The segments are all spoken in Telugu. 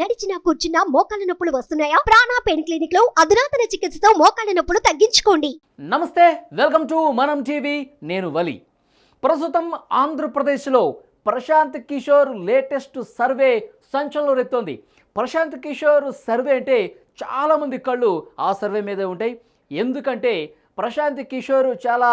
నడిచినా కూర్చున్నా మోకాళ్ళ నొప్పులు వస్తున్నాయా? ప్రాణా పెయిన్ క్లినిక్లో అధునాతన చికిత్సతో మోకాళ్ళ నొప్పులు తగ్గించుకోండి. నమస్తే వెల్కమ్ టు మనం టీవీ నేను వలి. ప్రస్తుతం ఆంధ్రప్రదేశ్లో ప్రశాంత్ కిషోర్ లేటెస్ట్ సర్వే సంచలనం రెత్తోంది ప్రశాంత్ కిషోర్ సర్వే అంటే చాలామంది కళ్ళు ఆ సర్వే మీదే ఉంటాయి. ఎందుకంటే ప్రశాంత్ కిషోర్ చాలా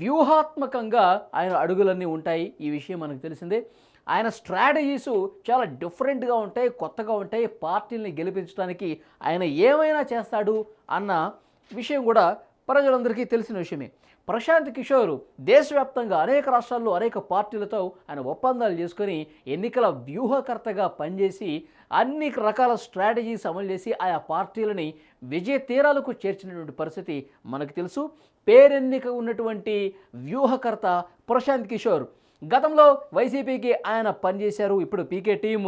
వ్యూహాత్మకంగా ఆయన అడుగులన్నీ ఉంటాయి. ఈ విషయం మనకు తెలిసిందే. ఆయన స్ట్రాటజీస్ చాలా డిఫరెంట్గా ఉంటాయి కొత్తగా ఉంటాయి పార్టీని గెలిపించడానికి ఆయన ఏమైనా చేస్తాడు అన్న విషయం కూడా ప్రజలందరికీ తెలిసిన విషయమే. ప్రశాంత్ కిషోర్ దేశవ్యాప్తంగా అనేక రాష్ట్రాల్లో అనేక పార్టీలతో ఆయన ఒప్పందాలు చేసుకొని ఎన్నికల వ్యూహకర్తగా పనిచేసి అన్ని రకాల స్ట్రాటజీస్ అమలు చేసి ఆయా పార్టీలని విజయ తీరాలకు చేర్చినటువంటి పరిస్థితి మనకు తెలుసు. పేరెన్నిక ఉన్నటువంటి వ్యూహకర్త ప్రశాంత్ కిషోర్ గతంలో వైసీపీకి ఆయన పనిచేశారు. ఇప్పుడు పీకే టీం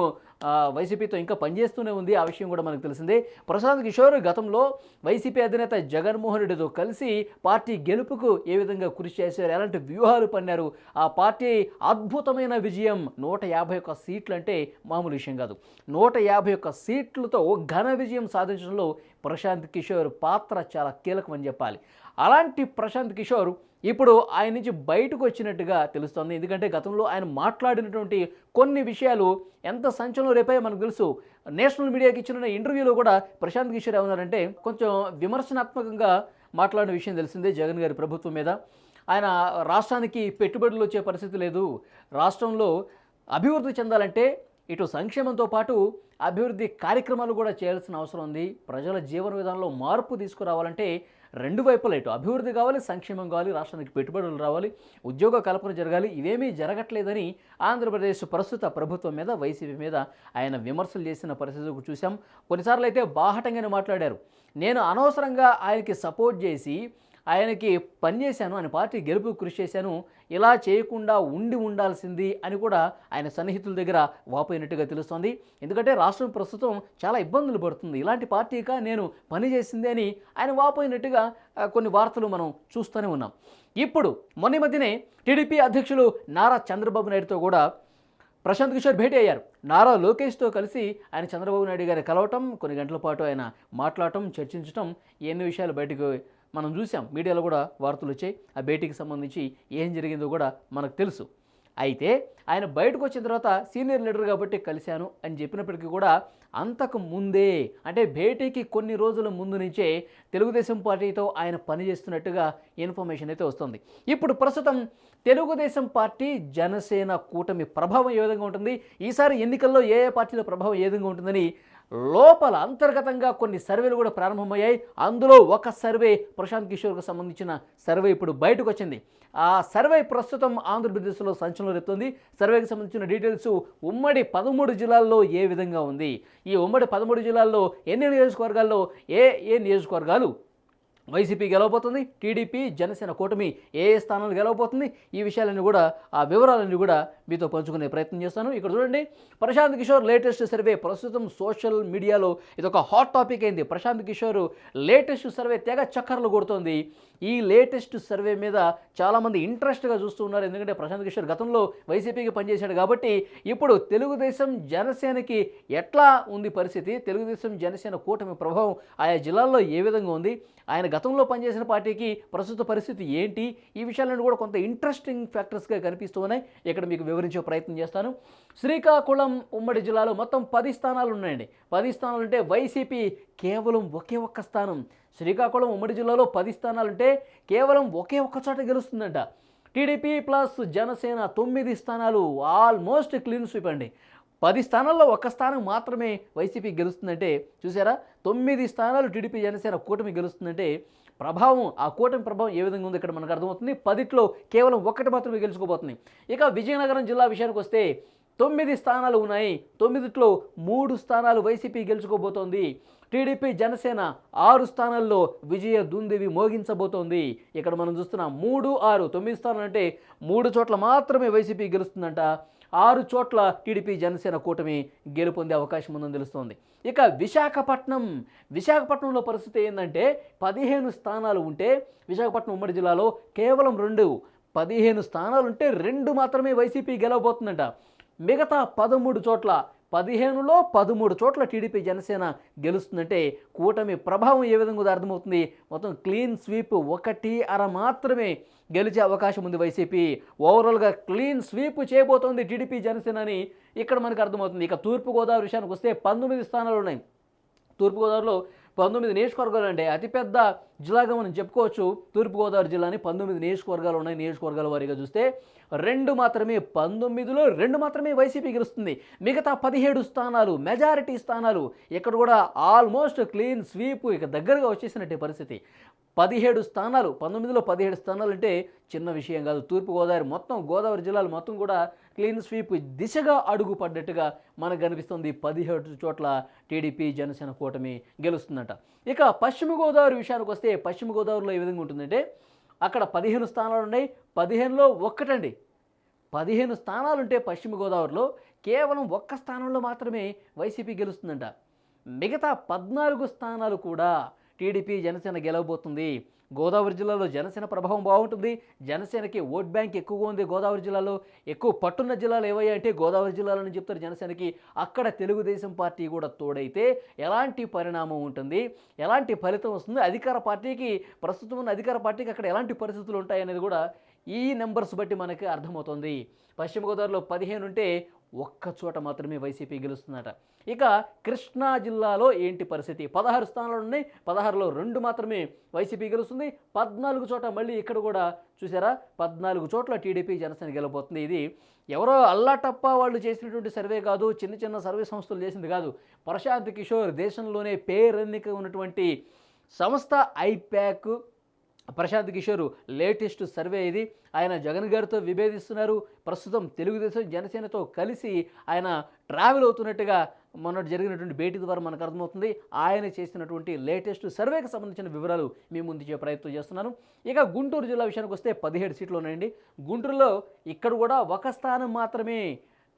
వైసీపీతో ఇంకా పనిచేస్తూనే ఉంది. ఆ విషయం కూడా మనకు తెలిసిందే. ప్రశాంత్ కిషోర్ గతంలో వైసీపీ అధినేత జగన్మోహన్ రెడ్డితో కలిసి పార్టీ గెలుపుకు ఏ విధంగా కృషి చేశారు ఎలాంటి వ్యూహాలు పన్నారు? ఆ పార్టీ అద్భుతమైన విజయం. నూట యాభై ఒక్క సీట్లు అంటే మామూలు విషయం కాదు. నూట యాభై ఒక్క సీట్లతో ఘన విజయం సాధించడంలో ప్రశాంత్ కిషోర్ పాత్ర చాలా కీలకమని చెప్పాలి. అలాంటి ప్రశాంత్ కిషోర్ ఇప్పుడు ఆయన నుంచి బయటకు వచ్చినట్టుగా తెలుస్తోంది. ఎందుకంటే గతంలో ఆయన మాట్లాడినటువంటి కొన్ని విషయాలు ఎంత సంచలనం రేపాయో మనకు తెలుసు. నేషనల్ మీడియాకి ఇచ్చిన ఇంటర్వ్యూలో కూడా ప్రశాంత్ కిషోర్ ఏమన్నారంటే కొంచెం విమర్శనాత్మకంగా మాట్లాడిన విషయం తెలిసిందే జగన్ గారి ప్రభుత్వం మీద. ఆయన రాష్ట్రానికి పెట్టుబడులు వచ్చే పరిస్థితి లేదు. రాష్ట్రంలో అభివృద్ధి చెందాలంటే ఇటు సంక్షేమంతో పాటు అభివృద్ధి కార్యక్రమాలు కూడా చేయాల్సిన అవసరం ఉంది. ప్రజల జీవన విధానంలో మార్పు తీసుకురావాలంటే రెండు వైపులా ఇటు అభివృద్ధి కావాలి సంక్షేమం కావాలి రాష్ట్రానికి పెట్టుబడులు రావాలి ఉద్యోగ కల్పన జరగాలి ఇవేమీ జరగట్లేదని ఆంధ్రప్రదేశ్ ప్రస్తుత ప్రభుత్వం మీద వైసీపీ మీద ఆయన విమర్శలు చేసిన పరిస్థితి చూసాం కొన్నిసార్లు అయితే బాహటంగానే మాట్లాడారు. నేను అనవసరంగా ఆయనకి సపోర్ట్ చేసి ఆయనకి పనిచేశాను ఆయన పార్టీ గెలుపు కృషి చేశాను ఇలా చేయకుండా ఉండి ఉండాల్సింది అని కూడా ఆయన సన్నిహితుల దగ్గర వాపోయినట్టుగా తెలుస్తోంది. ఎందుకంటే రాష్ట్రం ప్రస్తుతం చాలా ఇబ్బందులు పడుతుంది. ఇలాంటి పార్టీగా నేను పనిచేసింది అని ఆయన వాపోయినట్టుగా కొన్ని వార్తలు మనం చూస్తూనే ఉన్నాం. ఇప్పుడు మొన్న మధ్యనే టీడీపీ అధ్యక్షులు నారా చంద్రబాబు నాయుడుతో కూడా ప్రశాంత్ కిషోర్ భేటీ అయ్యారు. నారా లోకేష్తో కలిసి ఆయన చంద్రబాబు నాయుడు గారిని కలవటం కొన్ని గంటల పాటు ఆయన మాట్లాడటం చర్చించటం ఎన్ని విషయాలు బయటకు మనం చూసాం మీడియాలో కూడా వార్తలు వచ్చాయి. ఆ భేటీకి సంబంధించి ఏం జరిగిందో కూడా మనకు తెలుసు. అయితే ఆయన బయటకు వచ్చిన తర్వాత సీనియర్ లీడర్ కాబట్టి కలిశాను అని చెప్పినప్పటికీ కూడా అంతకు ముందే అంటే భేటీకి కొన్ని రోజుల ముందు నుంచే తెలుగుదేశం పార్టీతో ఆయన పనిచేస్తున్నట్టుగా ఇన్ఫర్మేషన్ అయితే వస్తుంది. ఇప్పుడు ప్రస్తుతం తెలుగుదేశం పార్టీ జనసేన కూటమి ప్రభావం ఏ విధంగా ఉంటుంది? ఈసారి ఎన్నికల్లో ఏ ఏ పార్టీల ప్రభావం ఏ విధంగా ఉంటుందని లోపల అంతర్గతంగా కొన్ని సర్వేలు కూడా ప్రారంభమయ్యాయి. అందులో ఒక సర్వే ప్రశాంత్ కిషోర్కు సంబంధించిన సర్వే ఇప్పుడు బయటకు వచ్చింది. ఆ సర్వే ప్రస్తుతం ఆంధ్రప్రదేశ్లో సంచలనం రేపుతుంది. సర్వేకి సంబంధించిన డీటెయిల్స్ ఉమ్మడి పదమూడు జిల్లాల్లో ఏ విధంగా ఉంది? ఈ ఉమ్మడి పదమూడు జిల్లాల్లో ఎన్ని నియోజకవర్గాల్లో ఏ ఏ నియోజకవర్గాలు? వైసీపీ గెలవబోతుంది టీడీపీ జనసేన కూటమి ఏ ఏ స్థానాలు గెలవబోతుంది ఈ విషయాలన్నీ కూడా ఆ వివరాలన్నీ కూడా మీతో పంచుకునే ప్రయత్నం చేస్తాను. ఇక్కడ చూడండి ప్రశాంత్ కిషోర్ లేటెస్ట్ సర్వే ప్రస్తుతం సోషల్ మీడియాలో ఇది ఒక హాట్ టాపిక్ అయింది. ప్రశాంత్ కిషోర్ లేటెస్ట్ సర్వే తెగ చక్కర్లు కొడుతోంది. ఈ లేటెస్ట్ సర్వే మీద చాలామంది ఇంట్రెస్ట్గా చూస్తూ ఉన్నారు. ఎందుకంటే ప్రశాంత్ కిషోర్ గతంలో వైసీపీకి పనిచేశాడు కాబట్టి ఇప్పుడు తెలుగుదేశం జనసేనకి ఎట్లా ఉంది పరిస్థితి? తెలుగుదేశం జనసేన కూటమి ప్రభావం ఆయా జిల్లాల్లో ఏ విధంగా ఉంది? ఆయన గతంలో పనిచేసిన పార్టీకి ప్రస్తుత పరిస్థితి ఏంటి? ఈ విషయాలను కూడా కొంత ఇంట్రెస్టింగ్ ఫ్యాక్టర్స్గా కనిపిస్తూ ఉన్నాయి. ఇక్కడ మీకు వివరించే ప్రయత్నం చేస్తాను. శ్రీకాకుళం ఉమ్మడి జిల్లాలో మొత్తం పది స్థానాలు ఉన్నాయండి. పది స్థానాలు ఉంటే వైసీపీ కేవలం ఒకే ఒక్క స్థానం. శ్రీకాకుళం ఉమ్మడి జిల్లాలో పది స్థానాలు ఉంటే కేవలం ఒకే ఒక్క చోట గెలుస్తుందంట. టీడీపీ ప్లస్ జనసేన తొమ్మిది స్థానాలు ఆల్మోస్ట్ క్లీన్ స్వీప్ అండి. పది స్థానాల్లో ఒక స్థానం మాత్రమే వైసీపీ గెలుస్తుందంటే చూసారా? తొమ్మిది స్థానాలు టీడీపీ జనసేన కూటమి గెలుస్తుందంటే ప్రభావం ఆ కూటమి ప్రభావం ఏ విధంగా ఉంది ఇక్కడ మనకు అర్థమవుతుంది. పదిట్లో కేవలం ఒక్కటి మాత్రమే గెలుచుకోబోతుంది. ఇక విజయనగరం జిల్లా విషయానికి వస్తే తొమ్మిది స్థానాలు ఉన్నాయి. తొమ్మిదిట్లో మూడు స్థానాలు వైసీపీ గెలుచుకోబోతోంది. టీడీపీ జనసేన ఆరు స్థానాల్లో విజయ దుందేవి మోగించబోతోంది. ఇక్కడ మనం చూస్తున్నాం మూడు ఆరు. తొమ్మిది స్థానాలు అంటే మూడు చోట్ల మాత్రమే వైసీపీ గెలుస్తుందంట. ఆరు చోట్ల టీడీపీ జనసేన కూటమి గెలుపొందే అవకాశం ఉందని తెలుస్తోంది. ఇక విశాఖపట్నం. విశాఖపట్నంలో పరిస్థితి ఏంటంటే పదిహేను స్థానాలు ఉంటే విశాఖపట్నం ఉమ్మడి జిల్లాలో కేవలం రెండు. పదిహేను స్థానాలు ఉంటే రెండు మాత్రమే వైసీపీ గెలవబోతుందంట. మిగతా పదమూడు చోట్ల పదిహేనులో పదమూడు చోట్ల టీడీపీ జనసేన గెలుస్తుందంటే కూటమి ప్రభావం ఏ విధంగా అర్థమవుతుంది? మొత్తం క్లీన్ స్వీప్ ఒకటి అర మాత్రమే గెలిచే అవకాశం ఉంది వైసీపీ. ఓవరాల్గా క్లీన్ స్వీప్ చేయబోతోంది టీడీపీ జనసేన అని ఇక్కడ మనకు అర్థమవుతుంది. ఇక తూర్పుగోదావరి విషయానికి వస్తే పంతొమ్మిది స్థానాలు ఉన్నాయి. తూర్పుగోదావరిలో పంతొమ్మిది నియోజకవర్గాలు అంటే అతిపెద్ద జిల్లాగా మనం చెప్పుకోవచ్చు తూర్పుగోదావరి జిల్లాని పంతొమ్మిది నియోజకవర్గాలు ఉన్నాయి. నియోజకవర్గాల వారీగా చూస్తే రెండు మాత్రమే పంతొమ్మిదిలో రెండు మాత్రమే వైసీపీ గెలుస్తుంది. మిగతా పదిహేడు స్థానాలు మెజారిటీ స్థానాలు ఇక్కడ కూడా ఆల్మోస్ట్ క్లీన్ స్వీప్ ఇక దగ్గరగా వచ్చేసినట్టే పరిస్థితి. పదిహేడు స్థానాలు పంతొమ్మిదిలో పదిహేడు స్థానాలు అంటే చిన్న విషయం కాదు. తూర్పుగోదావరి మొత్తం గోదావరి జిల్లాలు మొత్తం కూడా క్లీన్ స్వీప్ దిశగా అడుగు పడ్డట్టుగా మనకు కనిపిస్తుంది. పదిహేడు చోట్ల టీడీపీ జనసేన కూటమి గెలుస్తుందట. ఇక పశ్చిమ గోదావరి విషయానికి వస్తే పశ్చిమ గోదావరిలో ఏ విధంగా ఉంటుందంటే అక్కడ పదిహేను స్థానాలు ఉన్నాయి. పదిహేనులో ఒక్కటండి. పదిహేను స్థానాలుంటే పశ్చిమ గోదావరిలో కేవలం ఒక్క స్థానంలో మాత్రమే వైసీపీ గెలుస్తుందంట. మిగతా పద్నాలుగు స్థానాలు కూడా టీడీపీ జనసేన గెలవబోతుంది. గోదావరి జిల్లాలో జనసేన ప్రభావం బాగుంటుంది. జనసేనకి ఓట్ బ్యాంక్ ఎక్కువగా ఉంది గోదావరి జిల్లాలో. ఎక్కువ పట్టున్న జిల్లాలు ఏవయ్యా అంటే గోదావరి జిల్లాలని చెప్తారు జనసేనకి. అక్కడ తెలుగుదేశం పార్టీ కూడా తోడైతే ఎలాంటి పరిణామం ఉంటుంది? ఎలాంటి ఫలితం వస్తుంది? అధికార పార్టీకి ప్రస్తుతం ఉన్న అధికార పార్టీకి అక్కడ ఎలాంటి పరిస్థితులు ఉంటాయనేది కూడా ఈ నెంబర్స్ బట్టి మనకి అర్థమవుతుంది. పశ్చిమ గోదావరిలో పదిహేను ఉంటే ఒక్క చోట మాత్రమే వైసీపీ గెలుస్తుందట. ఇక కృష్ణా జిల్లాలో ఏంటి పరిస్థితి? పదహారు స్థానాలు ఉన్నాయి. పదహారులో రెండు మాత్రమే వైసీపీ గెలుస్తుంది. పద్నాలుగు చోట మళ్ళీ ఇక్కడ కూడా చూసారా? పద్నాలుగు చోట్ల టీడీపీ జనసేన గెలబోతుంది ఇది ఎవరో అల్లాటప్ప వాళ్ళు చేసినటువంటి సర్వే కాదు. చిన్న చిన్న సర్వే సంస్థలు చేసింది కాదు. ప్రశాంత్ కిషోర్ దేశంలోనే పేరెన్నిక ఉన్నటువంటి సంస్థ I PAC Prashant Kishor latest survey ఇది. ఆయన జగన్ గారితో విభేదిస్తున్నారు. ప్రస్తుతం తెలుగుదేశం జనసేనతో కలిసి ఆయన ట్రావెల్ అవుతున్నట్టుగా మొన్నటి జరిగినటువంటి భేటీ ద్వారా మనకు అర్థమవుతుంది. ఆయన చేసినటువంటి లేటెస్ట్ సర్వేకి సంబంధించిన వివరాలు మీ ముందు ఇచ్చే ప్రయత్నం చేస్తున్నాను. ఇక గుంటూరు జిల్లా విషయానికి వస్తే పదిహేడు సీట్లు ఉన్నాయండి. గుంటూరులో ఇక్కడ కూడా ఒక స్థానం మాత్రమే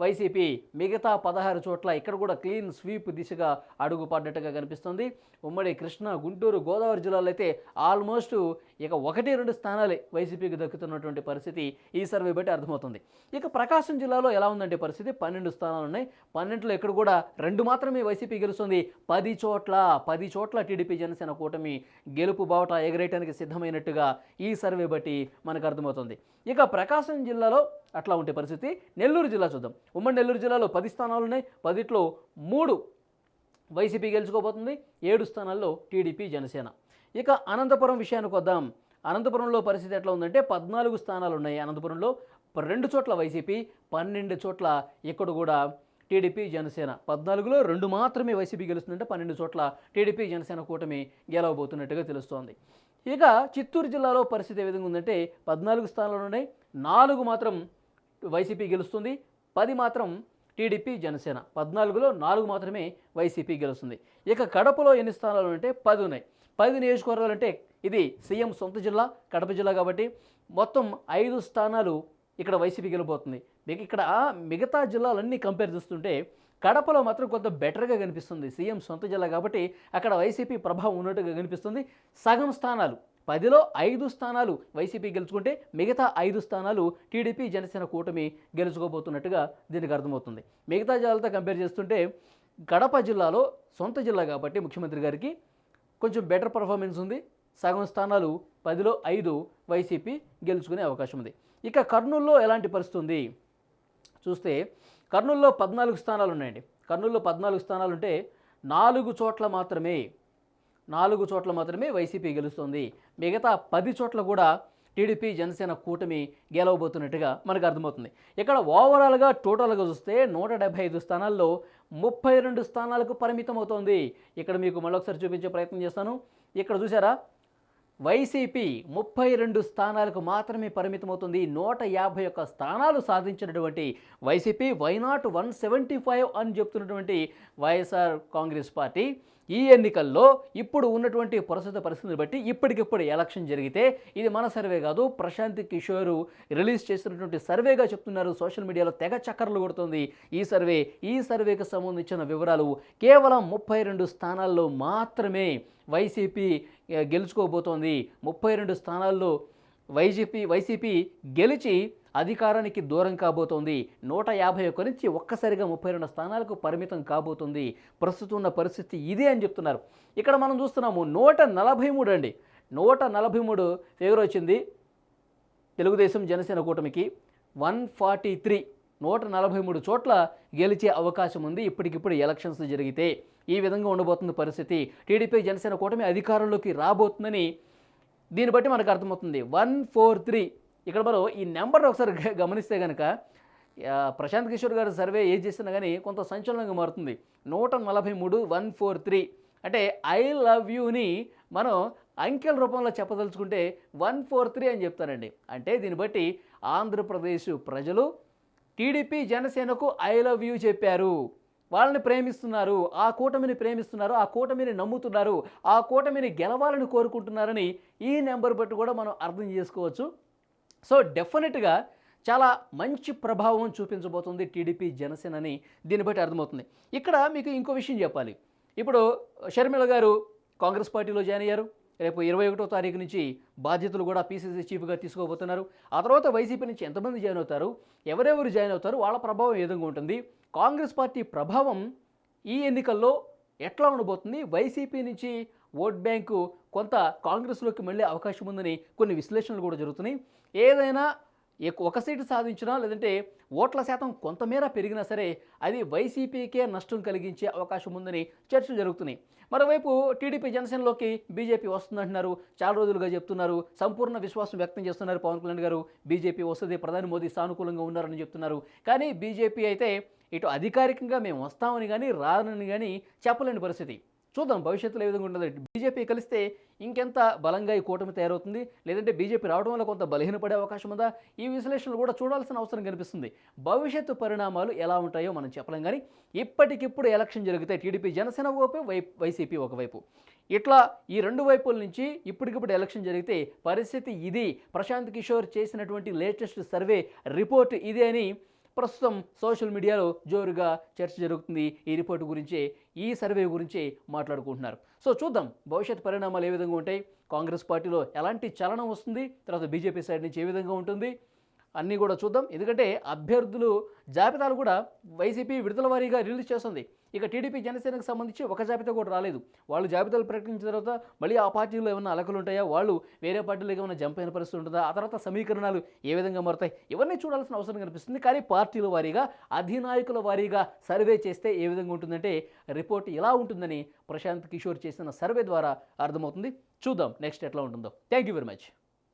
వైసీపీ మిగతా పదహారు చోట్ల ఇక్కడ కూడా క్లీన్ స్వీప్ దిశగా అడుగుపడ్డట్టుగా కనిపిస్తుంది. ఉమ్మడి కృష్ణా గుంటూరు గోదావరి జిల్లాలో అయితే ఆల్మోస్ట్ ఇక ఒకటి రెండు స్థానాలే వైసీపీకి దక్కుతున్నటువంటి పరిస్థితి ఈ సర్వే బట్టి అర్థమవుతుంది. ఇక ప్రకాశం జిల్లాలో ఎలా ఉందంటే పరిస్థితి? పన్నెండు స్థానాలు ఉన్నాయి. పన్నెండులో ఇక్కడ కూడా రెండు మాత్రమే వైసీపీ గెలుస్తుంది. పది చోట్ల పది చోట్ల టీడీపీ జనసేన కూటమి గెలుపు బావట ఎగరేయటానికి సిద్ధమైనట్టుగా ఈ సర్వే బట్టి మనకు అర్థమవుతుంది. ఇక ప్రకాశం జిల్లాలో అట్లా ఉండే పరిస్థితి. నెల్లూరు జిల్లా చూద్దాం. ఉమ్మడి నెల్లూరు జిల్లాలో పది స్థానాలు ఉన్నాయి పదిట్లో మూడు వైసీపీ గెలుచుకోబోతుంది. ఏడు స్థానాల్లో టీడీపీ జనసేన. ఇక అనంతపురం విషయానికి వద్దాం. అనంతపురంలో పరిస్థితి ఎట్లా ఉందంటే పద్నాలుగు స్థానాలు ఉన్నాయి అనంతపురంలో రెండు చోట్ల వైసీపీ పన్నెండు చోట్ల ఇక్కడ కూడా టీడీపీ జనసేన. పద్నాలుగులో రెండు మాత్రమే వైసీపీ గెలుస్తుందంటే పన్నెండు చోట్ల టీడీపీ జనసేన కూటమి గెలవబోతున్నట్టుగా తెలుస్తోంది. ఇక చిత్తూరు జిల్లాలో పరిస్థితి ఏ విధంగా ఉందంటే పద్నాలుగు స్థానాలు ఉన్నాయి నాలుగు మాత్రం వైసీపీ గెలుస్తుంది. పది మాత్రం టీడీపీ జనసేన. పద్నాలుగులో నాలుగు మాత్రమే వైసీపీ గెలుస్తుంది. ఇక కడపలో ఎన్ని స్థానాలు అంటే పది ఉన్నాయి. పది నియోజకవర్గాలు అంటే ఇది సీఎం సొంత జిల్లా కడప జిల్లా కాబట్టి మొత్తం ఐదు స్థానాలు ఇక్కడ వైసీపీ గెలిపోతుంది. మీకు ఇక్కడ మిగతా జిల్లాలన్నీ కంపేర్ చేస్తుంటే కడపలో మాత్రం కొంత బెటర్గా కనిపిస్తుంది. సీఎం సొంత జిల్లా కాబట్టి అక్కడ వైసీపీ ప్రభావం ఉన్నట్టుగా కనిపిస్తుంది. సగం స్థానాలు పదిలో ఐదు స్థానాలు వైసీపీ గెలుచుకుంటే మిగతా ఐదు స్థానాలు టీడీపీ జనసేన కూటమి గెలుచుకోబోతున్నట్టుగా దీనికి అర్థమవుతుంది. మిగతా జిల్లాలతో కంపేర్ చేస్తుంటే కడప జిల్లాలో సొంత జిల్లా కాబట్టి ముఖ్యమంత్రి గారికి కొంచెం బెటర్ పర్ఫార్మెన్స్ ఉంది. సగం స్థానాలు పదిలో ఐదు వైసీపీ గెలుచుకునే అవకాశం ఉంది. ఇక కర్నూలులో ఎలాంటి పరిస్థితి ఉంది? చూస్తే కర్నూలులో పద్నాలుగు స్థానాలు ఉన్నాయండి. కర్నూలులో పద్నాలుగు స్థానాలు ఉంటే నాలుగు చోట్ల మాత్రమే నాలుగు చోట్ల మాత్రమే వైసీపీ గెలుస్తుంది. మిగతా పది చోట్ల కూడా టీడీపీ జనసేన కూటమి గెలవబోతున్నట్టుగా మనకు అర్థమవుతుంది. ఇక్కడ ఓవరాల్గా టోటల్గా చూస్తే నూట డెబ్బై ఐదు స్థానాల్లో ముప్పై రెండు స్థానాలకు పరిమితం అవుతోంది ఇక్కడ మీకు మళ్ళొకసారి చూపించే ప్రయత్నం చేస్తాను. ఇక్కడ చూసారా? వైసీపీ ముప్పై రెండు స్థానాలకు మాత్రమే పరిమితమవుతుంది. నూట యాభై ఒక్క స్థానాలు సాధించినటువంటి YCP why not one seventy five అని చెప్తున్నటువంటి వైఎస్ఆర్ కాంగ్రెస్ పార్టీ. ఈ ఎన్నికల్లో ఇప్పుడు ఉన్నటువంటి ప్రస్తుత పరిస్థితిని బట్టి ఇప్పటికిప్పుడు ఎలక్షన్ జరిగితే ఇది మన సర్వే కాదు. ప్రశాంత్ కిషోర్ రిలీజ్ చేసినటువంటి సర్వేగా చెప్తున్నారు. సోషల్ మీడియాలో తెగ చక్కర్లు కొడుతుంది ఈ సర్వే. ఈ సర్వేకి సంబంధించిన వివరాలు కేవలం ముప్పై రెండు స్థానాల్లో మాత్రమే వైసీపీ గెలుచుకోబోతోంది. ముప్పై రెండు స్థానాల్లో వైసీపీ వైసీపీ గెలిచి అధికారానికి దూరం కాబోతోంది. నూట యాభై ఒక్క నుంచి ఒక్కసారిగా ముప్పై రెండు స్థానాలకు పరిమితం కాబోతుంది. ప్రస్తుతం ఉన్న పరిస్థితి ఇదే అని చెప్తున్నారు. ఇక్కడ మనం చూస్తున్నాము నూట నలభై మూడు అండి. నూట నలభై మూడు ఫిగర్ వచ్చింది తెలుగుదేశం జనసేన కూటమికి. వన్ ఫార్టీ త్రీ నూట నలభై మూడు చోట్ల గెలిచే అవకాశం ఉంది. ఇప్పటికిప్పుడు ఎలక్షన్స్ జరిగితే ఈ విధంగా ఉండబోతుంది పరిస్థితి. టీడీపీ జనసేన కూటమి అధికారంలోకి రాబోతుందని దీన్ని బట్టి మనకు అర్థమవుతుంది. వన్ ఫోర్ త్రీ ఇక్కడ మనం ఈ నెంబర్ ఒకసారి గమనిస్తే కనుక ప్రశాంత్ కిషోర్ గారు సర్వే ఏది చేసినా కానీ కొంత సంచలనంగా మారుతుంది. నూట నలభై మూడు వన్ ఫోర్ త్రీ. అంటే ఐ లవ్ యూని మనం అంకెల రూపంలో చెప్పదలుచుకుంటే వన్ ఫోర్ త్రీ అని చెప్తారండి. అంటే దీన్ని బట్టి ఆంధ్రప్రదేశ్ ప్రజలు టీడీపీ జనసేనకు ఐ లవ్ యూ చెప్పారు. వాళ్ళని ప్రేమిస్తున్నారు. ఆ కూటమిని ప్రేమిస్తున్నారు. ఆ కూటమిని నమ్ముతున్నారు. ఆ కూటమిని గెలవాలని కోరుకుంటున్నారని ఈ నెంబర్ బట్టి కూడా మనం అర్థం చేసుకోవచ్చు. సో డెఫినెట్గా చాలా మంచి ప్రభావం చూపించబోతుంది టీడీపీ జనసేనని దీన్ని బట్టి అర్థమవుతుంది. ఇక్కడ మీకు ఇంకో విషయం చెప్పాలి. ఇప్పుడు షర్మిల గారు కాంగ్రెస్ పార్టీలో జాయిన్ అయ్యారు. రేపు ఇరవై ఒకటో తారీఖు నుంచి బాధ్యతలు కూడా పీసీసీ చీఫ్గా తీసుకోబోతున్నారు. ఆ తర్వాత వైసీపీ నుంచి ఎంతమంది జాయిన్ అవుతారు? ఎవరెవరు జాయిన్ అవుతారు? వాళ్ళ ప్రభావం ఏ విధంగా ఉంటుంది? కాంగ్రెస్ పార్టీ ప్రభావం ఈ ఎన్నికల్లో ఎట్లా ఉండబోతుంది? వైసీపీ నుంచి ఓట్ బ్యాంకు కొంత కాంగ్రెస్లోకి మళ్ళీ అవకాశం ఉందని కొన్ని విశ్లేషణలు కూడా జరుగుతున్నాయి. ఏదైనా ఒక సీటు సాధించినా లేదంటే ఓట్ల శాతం కొంతమేర పెరిగినా సరే అది వైసీపీకే నష్టం కలిగించే అవకాశం ఉందని చర్చలు జరుగుతున్నాయి. మరోవైపు టీడీపీ జనసేనలోకి బీజేపీ వస్తుందంటున్నారు. చాలా రోజులుగా చెప్తున్నారు. సంపూర్ణ విశ్వాసం వ్యక్తం చేస్తున్నారు పవన్ కళ్యాణ్ గారు. బీజేపీ వస్తుంది ప్రధాని మోదీ సానుకూలంగా ఉన్నారని చెప్తున్నారు. కానీ బీజేపీ అయితే ఇటు అధికారికంగా మేము వస్తామని కానీ రానని కానీ చెప్పలేని పరిస్థితి. చూద్దాం భవిష్యత్తులో ఏ విధంగా ఉంటుంది. బీజేపీ కలిస్తే ఇంకెంత బలంగా ఈ కూటమి తయారవుతుంది? లేదంటే బీజేపీ రావడం వల్ల కొంత బలహీనపడే అవకాశం ఉందా? ఈ విశ్లేషణలు కూడా చూడాల్సిన అవసరం కనిపిస్తుంది. భవిష్యత్తు పరిణామాలు ఎలా ఉంటాయో మనం చెప్పలేం కానీ ఇప్పటికిప్పుడు ఎలక్షన్ జరిగితే టీడీపీ జనసేన ఒకవైపు వై వైసీపీ ఒకవైపు. ఇట్లా ఈ రెండు వైపుల నుంచి ఇప్పటికిప్పుడు ఎలక్షన్ జరిగితే పరిస్థితి ఇది. ప్రశాంత్ కిషోర్ చేసినటువంటి లేటెస్ట్ సర్వే రిపోర్ట్ ఇదే అని ప్రస్తుతం సోషల్ మీడియాలో జోరుగా చర్చ జరుగుతుంది. ఈ రిపోర్ట్ గురించే ఈ సర్వే గురించే మాట్లాడుకుంటున్నారు. సో చూద్దాం. భవిష్యత్ పరిణామాలు ఏ విధంగా ఉంటాయి? కాంగ్రెస్ పార్టీలో ఎలాంటి చలనం వస్తుంది? తర్వాత బీజేపీ సైడ్ నుంచి ఏ విధంగా ఉంటుంది? అన్నీ కూడా చూద్దాం. ఎందుకంటే అభ్యర్థులు జాబితాలు కూడా వైసీపీ విడుదల వారీగా రిలీజ్ చేస్తుంది. ఇక టీడీపీ జనసేనకు సంబంధించి ఒక జాబితా కూడా రాలేదు. వాళ్ళు జాబితాలు ప్రకటించిన తర్వాత మళ్ళీ ఆ పార్టీలో ఏమైనా అలకలు ఉంటాయా? వాళ్ళు వేరే పార్టీలకు ఏమైనా జంప్ అయిన పరిస్థితి ఉంటుందా? ఆ తర్వాత సమీకరణాలు ఏ విధంగా మారుతాయి? ఇవన్నీ చూడాల్సిన అవసరం కనిపిస్తుంది. కానీ పార్టీల వారీగా అధినాయకుల వారీగా సర్వే చేస్తే ఏ విధంగా ఉంటుందంటే రిపోర్ట్ ఎలా ఉంటుందని ప్రశాంత్ కిషోర్ చేసిన సర్వే ద్వారా అర్థమవుతుంది. చూద్దాం నెక్స్ట్ ఎట్లా ఉంటుందో. Thank you very much